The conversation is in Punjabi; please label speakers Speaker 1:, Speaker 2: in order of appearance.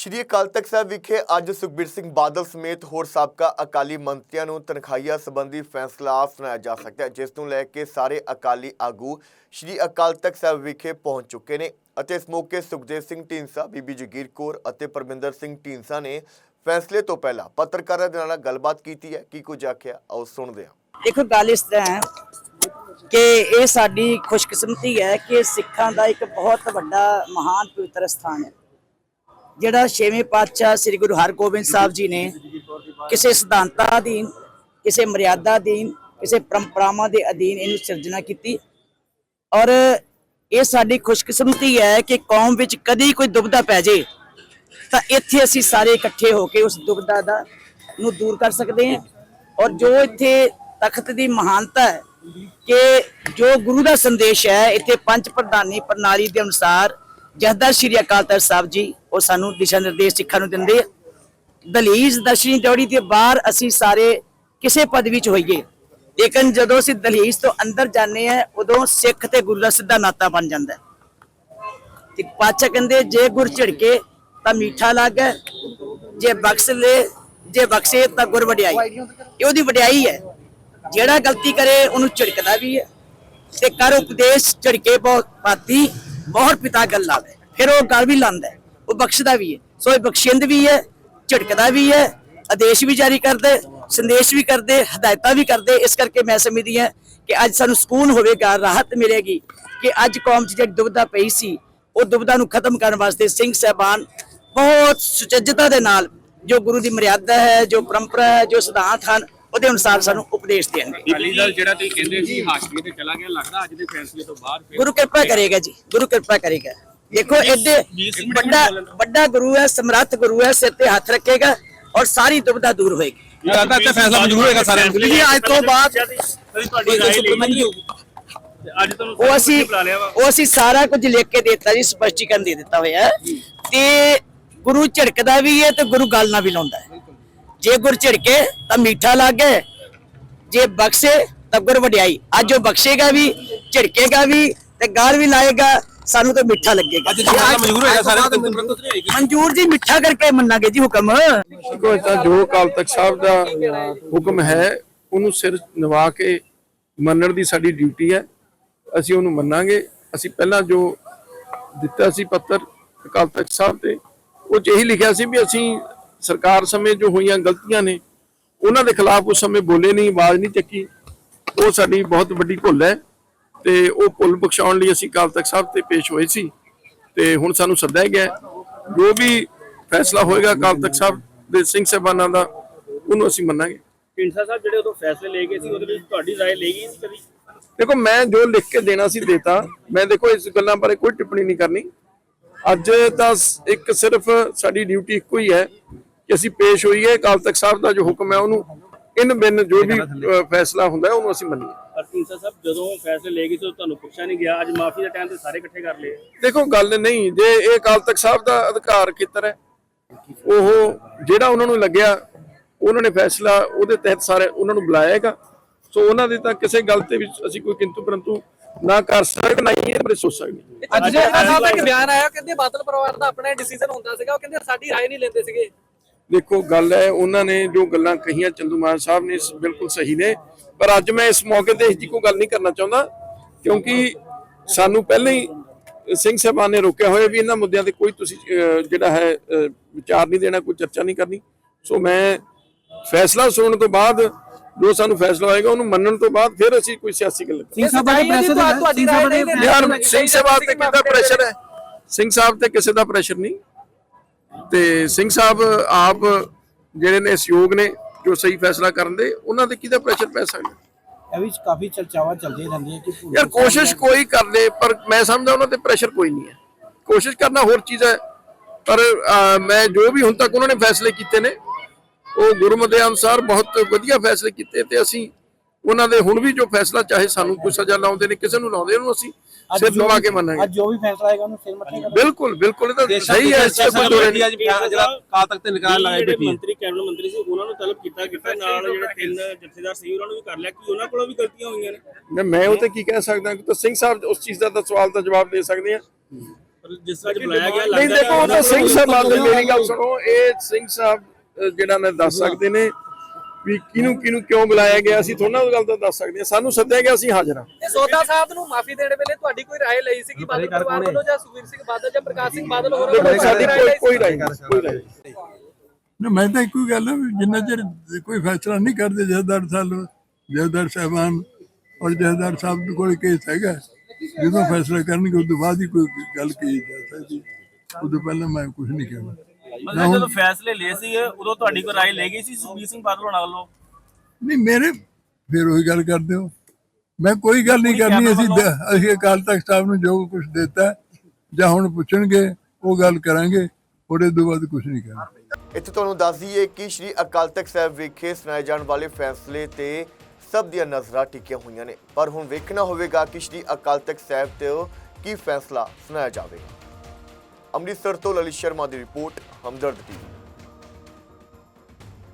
Speaker 1: ਸ਼੍ਰੀ ਅਕਾਲ ਤਖਤ ਸਾਹਿਬ ਵਿਖੇ ਅੱਜ ਸੁਖਬੀਰ ਸਿੰਘ ਬਾਦਲ ਸਮੇਤ ਹੋਰ ਸਾਬਕਾ ਅਕਾਲੀ ਮੰਤਰੀਆਂ ਨੂੰ ਤਨਖਾਹੀਆਂ ਸੰਬੰਧੀ ਫੈਸਲਾ ਸੁਣਾਇਆ ਜਾ ਸਕਦਾ ਹੈ, ਜਿਸ ਨੂੰ ਲੈ ਕੇ ਸਾਰੇ ਅਕਾਲੀ ਆਗੂ ਸ਼੍ਰੀ ਅਕਾਲ ਤਖਤ ਸਾਹਿਬ ਵਿਖੇ ਪਹੁੰਚ ਚੁੱਕੇ ਨੇ ਅਤੇ ਇਸ ਮੌਕੇ ਸੁਖਦੇਵ ਸਿੰਘ ਢੀਂਸਾ ਬੀਬੀ ਜਗੀਰ ਕੌਰ ਅਤੇ ਪਰਮਿੰਦਰ ਸਿੰਘ ਢੀਂਸਾ ਨੇ ਫੈਸਲੇ ਤੋਂ ਪਹਿਲਾਂ ਪੱਤਰਕਾਰਾਂ ਦੇ ਨਾਲ ਗੱਲਬਾਤ ਕੀਤੀ ਹੈ। ਕੀ ਕੁਝ ਆਖਿਆ? ਆਓ ਸੁਣਦੇ ਹਾਂ।
Speaker 2: ਦੇਖੋ, ਗੱਲ ਇਸ ਤਰ੍ਹਾਂ ਹੈ ਕਿ ਇਹ ਸਾਡੀ ਖੁਸ਼ਕਿਸਮਤੀ ਹੈ ਕਿ ਸਿੱਖਾਂ ਦਾ ਇੱਕ ਬਹੁਤ ਵੱਡਾ ਮਹਾਨ ਪਵਿੱਤਰ ਸਥਾਨ ਹੈ। ਜਿਹੜਾ ਛੇਵੇਂ ਪਾਤਸ਼ਾਹ ਸ੍ਰੀ ਗੁਰੂ ਹਰਗੋਬਿੰਦ ਸਾਹਿਬ ਜੀ ਨੇ ਕਿਸੇ ਸਿਧਾਂਤਾਂ ਅਧੀਨ, ਕਿਸੇ ਮਰਿਆਦਾ ਅਧੀਨ, ਕਿਸੇ ਪਰੰਪਰਾਵਾਂ ਦੇ ਅਧੀਨ ਇਹਨੂੰ ਸਿਰਜਣਾ ਕੀਤੀ। ਔਰ ਇਹ ਸਾਡੀ ਖੁਸ਼ਕਿਸਮਤੀ ਹੈ ਕਿ ਕੌਮ ਵਿੱਚ ਕਦੀ ਕੋਈ ਦੁਬਦਾ ਪੈ ਜੇ, ਤਾਂ ਇੱਥੇ ਅਸੀਂ ਸਾਰੇ ਇਕੱਠੇ ਹੋ ਕੇ ਉਸ ਦੁਬਦਾ ਦਾ ਨੂੰ ਦੂਰ ਕਰ ਸਕਦੇ ਹਾਂ। ਔਰ ਜੋ ਇੱਥੇ ਤਖਤ ਦੀ ਮਹਾਨਤਾ ਹੈ ਕਿ ਜੋ ਗੁਰੂ ਦਾ ਸੰਦੇਸ਼ ਹੈ, ਇੱਥੇ ਪੰਜ ਪ੍ਰਧਾਨੀ ਪ੍ਰਣਾਲੀ ਦੇ ਅਨੁਸਾਰ ਜਹਦਰ ਸ਼੍ਰੀ ਅਕਾਲ ਤਖਤ ਸਾਹਿਬ ਜੀ, ਉਹ ਸਾਨੂੰ ਦਿਸ਼ਾ ਨਿਰਦੇਸ਼ ਸਿੱਖਾਂ ਨੂੰ ਦਿੰਦੇ ਆ। ਦਲੀਜ ਦਰਸ਼ਨੀ ਦੌੜੀ ਦੇ ਬਾਹਰ ਅਸੀਂ ਸਾਰੇ ਕਿਸੇ ਪਦਵੀ ਚ ਹੋਈਏ। ਲੇਕਿਨ ਜਦੋਂ ਅਸੀਂ ਦਲੀਜ ਤੋਂ ਅੰਦਰ ਜਾਂਦੇ ਆ, ਉਦੋਂ ਸਿੱਖ ਤੇ ਗੁਰੂ ਦਾ ਸਿੱਧਾ ਨਾਤਾ ਬਣ ਜਾਂਦਾ ਤੇ ਪਾਚਾ ਕਹਿੰਦੇ, ਜੇ ਗੁਰ ਝਿੜਕੇ ਤਾਂ ਮਿੱਠਾ ਲੱਗੇ, ਜੇ ਬਖਸ਼ ਲੈ, ਜੇ ਬਖਸ਼ੇ ਤਾਂ ਗੁਰ ਵਡਿਆਈ। ਇਹ ਉਹਦੀ ਵਡਿਆਈ ਹੈ। ਜਿਹੜਾ ਗਲਤੀ ਕਰੇ, ਉਹਨੂੰ ਝਿੜਕਦਾ ਵੀ ਹੈ। ਤੇ ਕਰ ਉਪਦੇਸ਼ ਝਿੜਕੇ ਬਹੁਤ ਪਾਤੀ। ਬਹੁਤ ਪਿਤਾ ਗੱਲ ਲਾਵੇ, ਫਿਰ ਉਹ ਗੱਲ ਵੀ ਲਾਂਦਾ ਉਹ ਬਖਸ਼ਦਾ ਵੀ ਹੈ, ਸੋ ਇਹ ਬਖਸ਼ਿੰਦ ਵੀ ਹੈ, ਝਿੜਕਦਾ ਵੀ ਹੈ, ਆਦੇਸ਼ ਵੀ ਜਾਰੀ ਕਰਦੇ, ਸੰਦੇਸ਼ ਵੀ ਕਰਦੇ, ਹਦਾਇਤਾਂ ਵੀ ਕਰਦੇ, ਇਸ ਕਰਕੇ ਮੈਂ ਸਮਝਦੀ ਹਾਂ ਕਿ ਅੱਜ ਸਾਨੂੰ ਸਕੂਨ ਹੋਵੇਗਾ, ਰਾਹਤ ਮਿਲੇਗੀ ਕਿ ਅੱਜ ਕੌਮ 'ਚ ਜਿਹੜੀ ਦੁਬਦਾ ਪਈ ਸੀ, ਉਹ ਦੁਬਦਾ ਨੂੰ ਖਤਮ ਕਰਨ ਵਾਸਤੇ ਸਿੰਘ ਸਾਹਿਬਾਨ ਬਹੁਤ ਸੁਚੱਜਤਾ ਦੇ ਨਾਲ ਜੋ ਗੁਰੂ ਦੀ ਮਰਿਆਦਾ ਹੈ, ਜੋ ਪਰੰਪਰਾ ਹੈ, ਜੋ ਸਿਧਾਂਤ ਹਨ ਉਹਦੇ ਅਨੁਸਾਰ ਸਾਨੂੰ ਉਪਦੇਸ਼ ਦੇਣਗੇ।
Speaker 3: ਅਕਾਲੀ ਦਲ ਜਿਹੜਾ ਤੁਸੀਂ ਕਹਿੰਦੇ ਸੀ ਹਾਸ਼ਮੀ ਤੇ ਚਲਾ ਗਿਆ ਲੱਗਦਾ ਅੱਜ ਦੇ ਫੈਸਲੇ ਤੋਂ ਬਾਅਦ ਫਿਰ
Speaker 2: ਗੁਰੂ ਕਿਰਪਾ ਕਰੇਗਾ ਜੀ ਗੁਰੂ ਕਿਰਪਾ ਕਰੇਗਾ। ਦੇਖੋ ਐਡੇ ਵੱਡਾ ਵੱਡਾ ਗੁਰੂ ਹੈ ਸਮਰੱਥ ਗੁਰੂ ਹੈ ਸਿਰ ਤੇ ਹੱਥ ਰੱਖੇਗਾ ਔਰ ਸਾਰੀ ਦੁਬਦਾ ਦੂਰ ਹੋਏਗੀ।
Speaker 4: ਲੱਗਦਾ ਤੇ ਫੈਸਲਾ ਮਨਜ਼ੂਰ ਹੋਏਗਾ ਸਾਰਿਆਂ ਨੂੰ।
Speaker 3: ਜੀ ਅੱਜ ਤੋਂ ਬਾਅਦ ਤੁਹਾਡੀ ਰਾਏ ਲਈ।
Speaker 2: ਸੁਪਰਮਨੀ
Speaker 3: ਅੱਜ ਤੁਹਾਨੂੰ
Speaker 2: ਉਹ ਅਸੀਂ
Speaker 3: ਬੁਲਾ ਲਿਆ ਵਾ।
Speaker 2: ਉਹ ਅਸੀਂ ਸਾਰਾ ਕੁਝ ਲਿਖ ਕੇ ਦਿੱਤਾ ਜੀ ਸਪਸ਼ਟੀਕਰਨ ਦੇ ਦਿੱਤਾ ਹੋਇਆ। ਤੇ ਗੁਰੂ ਝਿੜਕਦਾ ਵੀ ਹੈ ਤੇ ਗੁਰੂ ਗੱਲ ਨਾਲ ਵੀ ਲਾਉਂਦਾ ਹੈ। ਜੇ ਗੁਰ ਝਿੜਕੇ ਤਾਂ ਮਿੱਠਾ ਲੱਗੇ ਜੇ ਬਖਸ਼ੇ ਤਾਂ ਗੁਰ ਵਡਿਆਈ। ਅੱਜ ਉਹ ਬਖਸ਼ੇਗਾ ਵੀ ਝਿੜਕੇਗਾ ਵੀ ਤੇ ਗਾਲ ਵੀ ਲਾਏਗਾ ਸਾਨੂੰ ਤਾਂ ਮਿੱਠਾ ਲੱਗੇਗਾ।
Speaker 4: ਅੱਜ ਮਨਜ਼ੂਰ ਹੋਏਗਾ ਨਹੀਂ
Speaker 2: ਜੀ ਮਿੱਠਾ ਕਰਕੇ ਮੰਨਾਂਗੇ ਜੀ ਹੁਕਮ।
Speaker 5: ਤਾਂ ਜੋ ਅਕਾਲ ਤਖਤ ਸਾਹਿਬ ਦਾ ਹੁਕਮ ਹੈ ਉਹਨੂੰ ਸਿਰ ਨਿਭਾ ਕੇ ਮੰਨਣ ਦੀ ਸਾਡੀ ਡਿਊਟੀ ਹੈ। ਅਸੀਂ ਉਹਨੂੰ ਮੰਨਾਂਗੇ। ਅਸੀਂ ਪਹਿਲਾਂ ਜੋ ਦਿੱਤਾ ਸੀ ਪੱਤਰ ਅਕਾਲ ਤਖਤ ਸਾਹਿਬ ਤੇ ਉਹ 'ਚ ਇਹੀ ਲਿਖਿਆ ਸੀ ਵੀ ਅਸੀਂ ਸਰਕਾਰ ਸਮੇਂ ਜੋ ਹੋਈਆਂ ਗਲਤੀਆਂ ਨੇ ਉਹਨਾਂ ਦੇ ਖਿਲਾਫ ਉਸ ਸਮੇਂ ਬੋਲੇ ਨਹੀਂ ਆਵਾਜ਼ ਨਹੀਂ ਚੱਕੀ। ਉਹ ਸਾਡੀ ਬਹੁਤ ਵੱਡੀ ਭੁੱਲ ਹੈ ਤੇ ਉਹ ਭੁੱਲ ਬਖਸ਼ਾਉਣ ਲਈ ਅਸੀਂ ਅਕਾਲ ਤਖਤ ਸਾਹਿਬ ਤੇ ਪੇਸ਼ ਹੋਏ ਸੀ। ਤੇ ਹੁਣ ਸਾਨੂੰ ਸੱਦਿਆ ਗਿਆ। ਜੋ ਵੀ ਫੈਸਲਾ ਹੋਏਗਾ ਅਕਾਲ ਤਖਤ ਸਾਹਿਬ ਦੇ ਸਿੰਘ ਸਾਹਿਬਾਨਾਂ ਦਾ ਉਹਨੂੰ ਅਸੀਂ ਮੰਨਾਂਗੇ।
Speaker 3: ਢੀਂਡਸਾ ਸਾਹਿਬ ਜਿਹੜੇ ਉਦੋਂ ਫੈਸਲੇ ਲੈ ਗਏ ਸੀ ਉਹਦੇ ਵਿੱਚ ਤੁਹਾਡੀ ਰਾਏ ਲਈ ਗਈ ਕਦੀ?
Speaker 5: ਦੇਖੋ ਮੈਂ ਜੋ ਲਿਖ ਕੇ ਦੇਣਾ ਸੀ ਦੇਤਾ। ਮੈਂ ਦੇਖੋ ਇਸ ਗੱਲਾਂ ਬਾਰੇ ਕੋਈ ਟਿੱਪਣੀ ਨਹੀਂ ਕਰਨੀ। ਅੱਜ ਤਾਂ ਇੱਕ ਸਿਰਫ ਸਾਡੀ ਡਿਊਟੀ ਇੱਕੋ ਹੀ ਹੈ ਕਿ ਅਸੀਂ ਪੇਸ਼ ਹੋਈਏ ਅਕਾਲ ਤਖਤ ਸਾਹਿਬ ਦਾ ਜੋ ਹੁਕਮ ਹੈ ਉਹਨੂੰ ਇਨ ਬਿਨ ਜੋ ਵੀ ਫੈਸਲਾ ਹੁੰਦਾ ਹੈ ਉਹਨੂੰ ਅਸੀਂ ਮੰਨੀਏ।
Speaker 3: ਪਰ ਢੀਂਡਸਾ ਸਾਹਿਬ ਜਦੋਂ ਫੈਸਲੇ ਲੈ ਗਏ ਸੀ ਉਦੋਂ ਤੁਹਾਨੂੰ ਪੁੱਛਿਆ ਨਹੀਂ ਗਿਆ ਅੱਜ ਮਾਫੀ ਦਾ ਟਾਈਮ ਤੇ ਸਾਰੇ ਇਕੱਠੇ ਕਰ ਲਏ।
Speaker 5: ਦੇਖੋ ਗੱਲ ਨਹੀਂ ਜੇ ਇਹ ਅਕਾਲ ਤਖਤ ਸਾਹਿਬ ਦਾ ਅਧਿਕਾਰ ਖੇਤਰ ਹੈ ਉਹ ਜਿਹੜਾ ਉਹਨਾਂ ਨੂੰ ਲੱਗਿਆ ਉਹਨਾਂ ਨੇ ਫੈਸਲਾ ਉਹਦੇ ਤਹਿਤ ਸਾਰੇ ਉਹਨਾਂ ਨੂੰ ਬੁਲਾਏਗਾ ਸੋ ਉਹਨਾਂ ਦੀ ਤਾਂ ਕਿਸੇ ਗੱਲ ਤੇ ਵੀ ਅਸੀਂ ਕੋਈ ਕਿੰਤੂ ਪਰੰਤੂ ਨਾ ਕਰ ਸਕਦੇ ਨਾ ਹੀ ਇਹ ਬਾਰੇ ਸੋਚ ਸਕਦੇ।
Speaker 6: ਅੱਜ ਜਿਹੜਾ ਸਾਹਿਬ ਦਾ ਇੱਕ ਬਿਆਨ ਆਇਆ ਕਹਿੰਦੇ ਬਾਦਲ ਪਰਿਵਾਰ ਦਾ ਆਪਣਾ ਡਿਸੀਜਨ ਹੁੰਦਾ ਸੀਗਾ ਉਹ ਕਹਿੰਦੇ ਸਾਡੀ ਰਾਏ ਨਹੀਂ ਲੈਂਦੇ ਸੀਗੇ।
Speaker 5: ਦੇਖੋ ਗੱਲ ਹੈ ਉਹਨਾਂ ਨੇ ਜੋ ਗੱਲਾਂ ਕਹੀਆਂ ਚੰਦੂ ਮਾਨ ਸਾਹਿਬ ਨੇ ਬਿਲਕੁਲ ਸਹੀ ਨੇ। ਪਰ ਅੱਜ ਮੈਂ ਇਸ ਮੌਕੇ ਤੇ ਇਸ ਦੀ ਕੋਈ ਗੱਲ ਨਹੀਂ ਕਰਨਾ ਚਾਹੁੰਦਾ ਕਿਉਂਕਿ ਸਾਨੂੰ ਪਹਿਲਾਂ ਹੀ ਸਿੰਘ ਸਾਹਿਬਾਨ ਨੇ ਰੋਕਿਆ ਹੋਇਆ ਵੀ ਇਹਨਾਂ ਮੁੱਦਿਆਂ ਤੇ ਕੋਈ ਤੁਸੀਂ ਜਿਹੜਾ ਹੈ ਵਿਚਾਰ ਨਹੀਂ ਦੇਣਾ ਕੋਈ ਚਰਚਾ ਨਹੀਂ ਕਰਨੀ। ਸੋ ਮੈਂ ਫੈਸਲਾ ਸੁਣਨ ਤੋਂ ਬਾਅਦ ਜੋ ਸਾਨੂੰ ਫੈਸਲਾ ਹੋਏਗਾ ਉਹਨੂੰ ਮੰਨਣ ਤੋਂ ਬਾਅਦ ਫਿਰ ਅਸੀਂ ਕੋਈ ਸਿਆਸੀ ਗੱਲ ਕਰਾਂਗੇ।
Speaker 6: ਸਿੰਘ ਸਾਹਿਬ ਦਾ ਪ੍ਰੈਸ਼ਰ ਤੁਹਾਡੀ ਰਾਏ ਨਹੀਂ ਲੈਂਦੇ
Speaker 5: ਯਾਰ ਸਿੰਘ ਸਾਹਿਬ ਤੇ ਕਿਹਦਾ ਪ੍ਰੈਸ਼ਰ ਹੈ। ਸਿੰਘ ਸਾਹਿਬ ਤੇ ਕਿਸੇ ਦਾ ਪ੍ਰੈਸ਼ਰ ਨਹੀਂ। ਤੇ ਸਿੰਘ ਸਾਹਿਬ ਆਪ ਜਿਹੜੇ ਨੇ ਸਹਿਯੋਗ ਨੇ ਜੋ ਸਹੀ ਫੈਸਲਾ ਕਰਨ ਦੇ ਉਹਨਾਂ ਤੇ ਕਿਹਦਾ ਪ੍ਰੈਸ਼ਰ ਪੈ ਸਕਦਾ?
Speaker 7: ਇਹ ਵਿੱਚ ਕਾਫੀ ਚਰਚਾਵਾਂ ਚੱਲਦੀਆਂ ਰਹਿੰਦੀਆਂ ਕਿ
Speaker 5: ਯਾਰ ਕੋਸ਼ਿਸ਼ ਕੋਈ ਕਰ ਲੇ ਪਰ ਮੈਂ ਸਮਝਦਾ ਉਹਨਾਂ ਤੇ ਪ੍ਰੈਸ਼ਰ ਕੋਈ ਨਹੀਂ ਹੈ। ਕੋਸ਼ਿਸ਼ ਕਰਨਾ ਹੋਰ ਚੀਜ਼ ਹੈ ਪਰ ਮੈਂ ਜੋ ਵੀ ਹੁਣ ਤੱਕ ਉਹਨਾਂ ਨੇ ਫੈਸਲੇ ਕੀਤੇ ਨੇ ਉਹ ਗੁਰਮਤਿ ਦੇ ਅਨੁਸਾਰ ਬਹੁਤ ਵਧੀਆ ਫੈਸਲੇ ਕੀਤੇ ਤੇ ਅਸੀਂ ਉਹਨਾਂ ਦੇ ਹੁਣ ਵੀ ਜੋ ਫੈਸਲਾ ਚਾਹੇ ਸਾਨੂੰ ਕੋਈ ਸਜ਼ਾ ਲਾਉਂਦੇ ਨੇ ਕਿਸੇ ਨੂੰ ਲਾਉਂਦੇ ਉਹਨੂੰ ਅਸੀਂ ਸਿਰ ਨਿਭਾ ਕੇ ਮੰਨਾਂਗੇ।
Speaker 7: ਅੱਜ ਜੋ ਵੀ ਫੈਸਲਾ ਆਏਗਾ ਉਹਨੂੰ ਸਿਰ ਮੱਥੇ
Speaker 5: ਬਿਲਕੁਲ ਬਿਲਕੁਲ ਇਹ ਤਾਂ ਸਹੀ ਹੈ ਇਸ ਤੇ ਕੋਈ ਦੋਰੇ ਨਹੀਂ।
Speaker 4: ਅੱਜ ਜਿਹੜਾ ਕਾਲ ਤੱਕ ਤੇ ਨਿਕਾਲ ਲਾਇਆ
Speaker 3: ਜਿਹੜੇ
Speaker 4: ਬੈਠੀ
Speaker 3: ਮੰਤਰੀ ਕੈਬਨਿਟ ਮੰਤਰੀ ਸੀ ਉਹਨਾਂ ਨੂੰ ਤਲਬ ਕੀਤਾ ਕੀਤਾ ਨਾਲ ਜਿਹੜੇ ਤਿੰਨ ਜਥੇਦਾਰ ਸੀ ਉਹਨਾਂ ਨੂੰ ਵੀ ਕਰ ਲਿਆ। ਕਿ ਉਹਨਾਂ ਕੋਲੋਂ ਵੀ ਗਲਤੀਆਂ ਹੋਈਆਂ ਨੇ?
Speaker 5: ਮੈਂ ਮੈਂ ਉਹ ਤੇ ਕੀ ਕਹਿ ਸਕਦਾ ਕਿ ਤਾਂ ਸਿੰਘ ਸਾਹਿਬ ਉਸ ਚੀਜ਼ ਦਾ ਤਾਂ ਸਵਾਲ ਦਾ ਜਵਾਬ ਦੇ ਸਕਦੇ ਆ।
Speaker 3: ਪਰ ਜਿਸ ਤਰ੍ਹਾਂ ਬੁਲਾਇਆ ਗਿਆ
Speaker 5: ਨਹੀਂ ਦੇਖੋ ਉਹ ਤਾਂ ਸਿੰਘ ਸਾਹਿਬ ਆਉਂਦੇ ਮੇਰੀ ਗੱਲ ਸੁਣੋ ਇਹ ਸਿੰਘ ਸਾਹਿਬ ਜਿਹੜਾ ਨੇ ਦੱਸ ਸਕਦੇ ਨੇ ਵੀ ਕਿਹਨੂੰ ਕਿਹਨੂੰ ਕਿਉਂ ਬੁਲਾਇਆ ਗਿਆ ਅਸੀਂ ਥੋੜਾ ਗੱਲ ਤਾਂ ਦੱਸ ਸਕਦੇ ਹਾਂ। ਸਾਨੂੰ ਸੱਦਿਆ ਗਿਆ ਅਸੀਂ ਹਾਜ਼ਰ ਹਾਂ।
Speaker 6: ਸੋਦਾ ਸਾਹਿਬ ਨੂੰ ਮਾਫੀ ਦੇਣ ਵੇਲੇ ਤੁਹਾਡੀ ਕੋਈ ਰਾਏ ਲਈ ਸੀ ਕਿ ਬਾਦਲ ਪਰਿਵਾਰ ਵੱਲੋਂ ਜਾਂ ਸੁਖਵੀਰ ਸਿੰਘ ਬਾਦਲ ਜਾਂ ਪ੍ਰਕਾਸ਼ ਸਿੰਘ ਬਾਦਲ ਹੋਰ
Speaker 5: ਦੇਖੋ ਸਾਡੀ
Speaker 6: ਰਾਏ
Speaker 5: ਕੋਈ? ਕੋਈ ਰਾਏ ਨਹੀਂ, ਕੋਈ ਰਾਏ ਨਹੀਂ।
Speaker 8: ਨਾ ਮੈਂ ਤਾਂ ਇੱਕੋ ਗੱਲ ਜਿੰਨਾ ਚਿਰ ਕੋਈ ਫੈਸਲਾ ਨਹੀਂ ਕਰਦੇ ਜਥੇਦਾਰ ਸਾਹਿਬ ਜਥੇਦਾਰ ਸਾਹਿਬਾਨ ਔਰ ਜਥੇਦਾਰ ਸਾਹਿਬ ਦੇ ਕੋਲ ਕੇਸ ਹੈਗਾ ਜਦੋਂ ਫੈਸਲਾ ਕਰਨਗੇ ਉਸ ਤੋਂ ਬਾਅਦ ਹੀ ਕੋਈ ਗੱਲ ਕੀਤੀ ਜਾ ਸਕਦੀ। ਉਦੋਂ ਪਹਿਲਾਂ ਮੈਂ ਕੁਝ ਨਹੀਂ ਕਹਿਣਾ।
Speaker 3: ਮਤਲਬ ਜਦੋਂ ਫੈਸਲੇ ਲਏ ਸੀ ਉਦੋਂ ਤੁਹਾਡੀ ਕੋਈ ਰਾਏ ਲੈ ਗਈ ਸੀ ਸੁਖਬੀਰ ਸਿੰਘ ਬਾਦਲ ਹੋਣਾ ਵੱਲੋਂ?
Speaker 8: ਨਹੀਂ ਮੇਰੇ ਫਿਰ ਉਹੀ ਗੱਲ ਕਰਦੇ ਹੋ। ਮੈਂ ਕੋਈ ਗੱਲ ਨਹੀਂ ਕਰਨੀ ਅਸੀਂ ਅਸੀਂ ਅਕਾਲ ਤਖਤ ਸਾਹਿਬ ਨੂੰ ਜੋ ਕੁਝ ਦਿੱਤਾ ਜਾਂ ਹੁਣ ਪੁੱਛਣਗੇ ਉਹ ਗੱਲ ਕਰਾਂਗੇ ਉਹਦੇ ਤੋਂ ਬਾਅਦ ਕੁਝ ਨਹੀਂ ਕਰਨਾ
Speaker 1: ਇੱਥੇ ਤੁਹਾਨੂੰ ਦੱਸ ਦਈਏ ਕਿ ਸ਼੍ਰੀ ਅਕਾਲ ਤਖਤ ਸਾਹਿਬ ਵਿਖੇ ਸੁਣਾਏ ਜਾਣ ਵਾਲੇ ਫੈਸਲੇ ਤੇ ਸਭ ਦੀਆਂ ਨਜ਼ਰਾਂ ਟਿਕੀਆਂ ਹੋਈਆਂ ਨੇ। ਪਰ ਹੁਣ ਵੇਖਣਾ ਹੋਵੇਗਾ ਕਿ ਸ਼੍ਰੀ ਅਕਾਲ ਤਖਤ ਸਾਹਿਬ ਤੇ ਕੀ ਫੈਸਲਾ ਸੁਣਾਇਆ ਜਾਵੇਗਾ। ਅੰਮ੍ਰਿਤਸਰ ਤੋਂ ਲਲਿਤ ਸ਼ਰਮਾ ਦੀ ਰਿਪੋਰਟ ਹਮਦਰਦ ਟੀਵੀ।